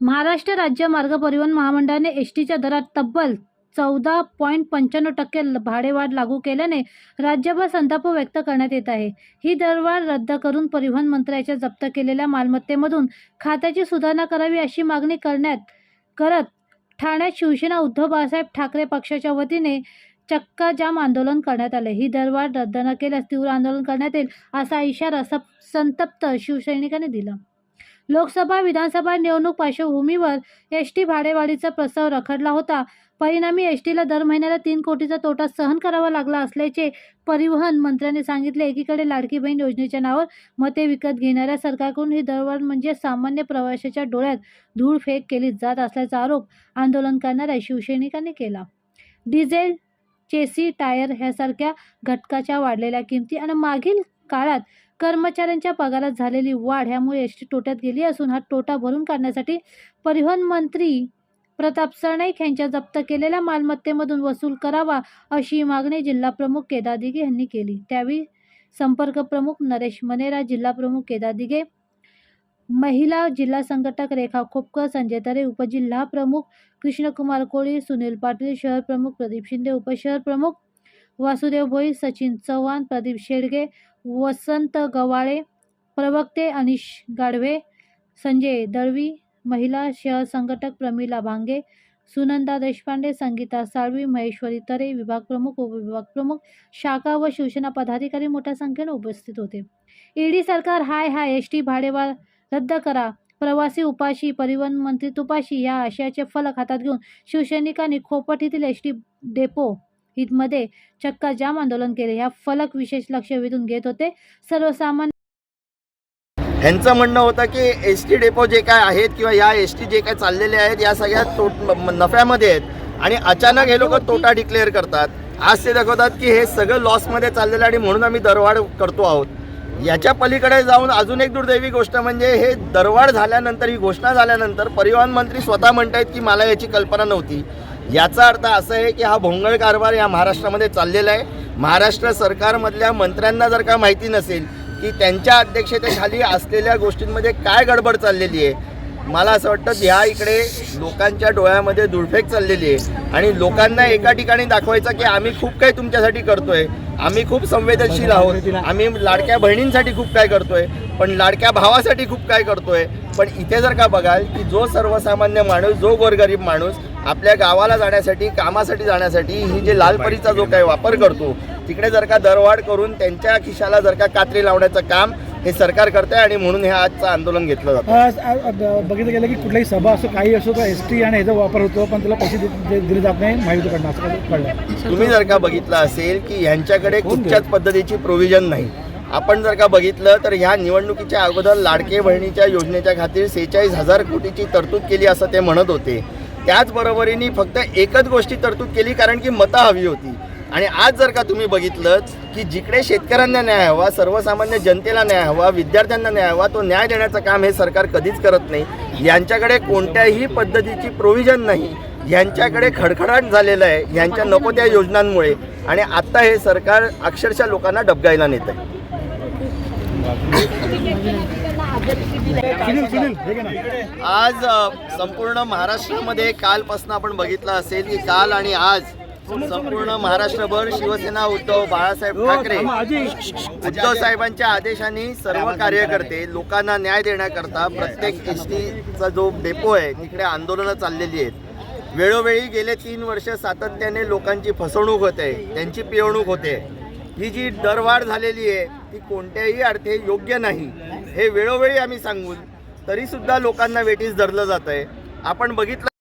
महाराष्ट्र राज्य मार्ग परिवहन महामंडळाने एस टीच्या दरात तब्बल चौदा पॉईंट पंच्याण्णव टक्के भाडेवाढ लागू केल्याने राज्यभर संताप व्यक्त करण्यात येत आहे. ही दरवाढ रद्द करून परिवहन मंत्र्याच्या जप्त केलेल्या मालमत्तेमधून खात्याची सुधारणा करावी अशी मागणी करण्यात करत ठाण्यात शिवसेना उद्धव बाळासाहेब ठाकरे पक्षाच्या वतीने चक्का जाम आंदोलन करण्यात आले. ही दरवाढ रद्द न केल्यास तीव्र आंदोलन करण्यात येईल असा इशारा सप संतप्त शिवसैनिकांनी दिला. लोकसभा विधानसभा निवडणूक पार्श्वभूमीवर एस टी भाडेवाढीचा प्रस्ताव रखडला होता. परिणामी एस टीला दर महिन्याला तीन कोटीचा तोटा सहन करावा लागला असल्याचे परिवहन मंत्र्यांनी सांगितले. एकीकडे लाडकी बहीण योजनेच्या नावावर मते विकत घेणाऱ्या सरकारकडून ही दरवाढ म्हणजे सामान्य प्रवाशाच्या डोळ्यात धूळ फेक केली जात असल्याचा आरोप आंदोलन करणाऱ्या शिवसैनिकांनी केला. डिझेल चेसी टायर ह्यासारख्या घटकाच्या वाढलेल्या किमती आणि मागील काळात कर्मचाऱ्यांच्या पगारात झालेली वाढ ह्यामुळे एस टी तोट्यात गेली असून हा तोटा भरून काढण्यासाठी परिवहन मंत्री प्रताप सरनाईक यांच्या जप्त केलेल्या मालमत्तेमधून वसूल करावा अशी मागणी जिल्हा प्रमुख केदार दिघे यांनी केली. त्यावेळी संपर्क प्रमुख नरेश मनेरा जिल्हा प्रमुख केदार दिघे महिला जिल्हा संघटक रेखा खोपकर संजय तरे उपजिल्हा प्रमुख कृष्णकुमार कोळी सुनील पाटील शहर प्रमुख प्रदीप शिंदे उपशहर प्रमुख वासुदेव भोई सचिन चव्हाण प्रदीप शेडगे वसंत गवाळे प्रवक्ते अनिश गाढवे संजय दळवी महिला शहर संघटक प्रमिला भांगे सुनंदा देशपांडे संगीता साळवी महेश्वरी तरे विभाग प्रमुख उपविभाग प्रमुख शाखा व शिवसेना पदाधिकारी मोठ्या संख्येने उपस्थित होते. ईडी सरकार हाय हाय एस टी भाडेवाढ रद्द करा प्रवासी उपाशी परिवहन मंत्री तुपाशी या आशयाचे फलक हातात घेऊन शिवसैनिकांनी खोपट येथील एस टी डेपो मध्ये चक्का जाम आंदोलन केले. या फलक विशेष लक्ष वेधून घेत होते. सर्वसामान्य ह्यांचं म्हणणं होतं की एस टी डेपो जे काय आहेत किंवा या एस टी जे काय चाललेले आहेत या सगळ्या तोट नफ्यामध्ये आहेत. आणि अचानक हे लोक तोटा डिक्लेअर करतात. आज ते दाखवतात की हे सगळं लॉसमध्ये चाललेलं आणि म्हणून आम्ही दरवाढ करतो आहोत. याच्या पलीकडे जाऊन अजून एक दुर्दैवी गोष्ट म्हणजे हे दरवाढ झाल्यानंतर ही घोषणा झाल्यानंतर परिवहन मंत्री स्वतः म्हणतायत की मला याची कल्पना नव्हती. याचा अर्थ असं आहे की हा भोंगळ कारभार या महाराष्ट्रामध्ये चाललेला आहे. महाराष्ट्र सरकारमधल्या मंत्र्यांना जर का माहिती नसेल की त्यांच्या अध्यक्षतेखाली असलेल्या गोष्टींमध्ये काय गडबड चाललेली आहे मला असं वाटतं ह्या इकडे लोकांच्या डोळ्यामध्ये दुर्फेक चाललेली आहे. आणि लोकांना एका ठिकाणी दाखवायचं की आम्ही खूप काही तुमच्यासाठी करतोय. आम्ही खूप संवेदनशील आहोत. आम्ही लाडक्या बहिणींसाठी खूप काय करतोय पण लाडक्या भावासाठी खूप काय करतोय. पण इथे जर का बघाल की जो सर्वसामान्य माणूस जो गोरगरीब माणूस आपल्या गावाला जाण्यासाठी कामासाठी जाण्यासाठी ही जे लालपरीचा जो काही वापर करतो तिकडे जर का दरवाढ करून त्यांच्या खिशाला जर का कात्री लावण्याचं काम हे सरकार करते आणि म्हणून हे आजचं आंदोलन घेतलं जातं. बघितलं गेलं की कुठल्याही सभा असो काही असो तर एस टी आणि ह्याचा वापर होतो पण त्याला पैसे दिले जात नाही महायुतीकडनं असं कळलं. तुम्ही जर का बघितलं असेल की ह्यांच्याकडे कुठच्याच पद्धतीची प्रोव्हिजन नाही. आपण जर का बघितलं तर ह्या निवडणुकीच्या अगोदर लाडके बहिणीच्या योजनेच्या खातीर सेहेचाळीस हजार कोटीची तरतूद केली असं ते म्हणत होते. त्याचबरोबरीने फक्त एकच गोष्टी तरतूद केली कारण की मतं हवी होती. आणि आज जर का तुम्ही बघितलं की जिकडे शेतकऱ्यांना न्याय हवा सर्वसामान्य जनतेला न्याय हवा विद्यार्थ्यांना न्याय हवा तो न्याय देण्याचं काम हे सरकार कधीच करत नाही. यांच्याकडे कोणत्याही पद्धतीची प्रोव्हिजन नाही. यांच्याकडे खडखडाट झालेलं आहे. यांच्या नको त्या योजनांमुळे. आणि आत्ता हे सरकार अक्षरशः लोकांना डबगायला नेत आहे हे आज संपूर्ण महाराष्ट्रामध्ये कालपासून आपण बघितलं असेल की काल आणि आज संपूर्ण महाराष्ट्रभर शिवसेना उद्धव बाळासाहेब ठाकरे उद्धव साहेबांच्या आदेशाने सर्व कार्यकर्ते लोकांना न्याय देण्याकरता प्रत्येक एस टीचा जो डेपो आहे तिकडे आंदोलनं चाललेली आहेत. वेळोवेळी गेले तीन वर्ष सातत्याने लोकांची फसवणूक होते त्यांची पिळवणूक होते. ही जी दरवाढ झालेली आहे ती कोणत्याही अर्थी योग्य नाही. हे वेळोवेळी आम्ही सांगून तरी सुद्धा लोकांना वेटीस धरलं जात आहे आपण बघितलं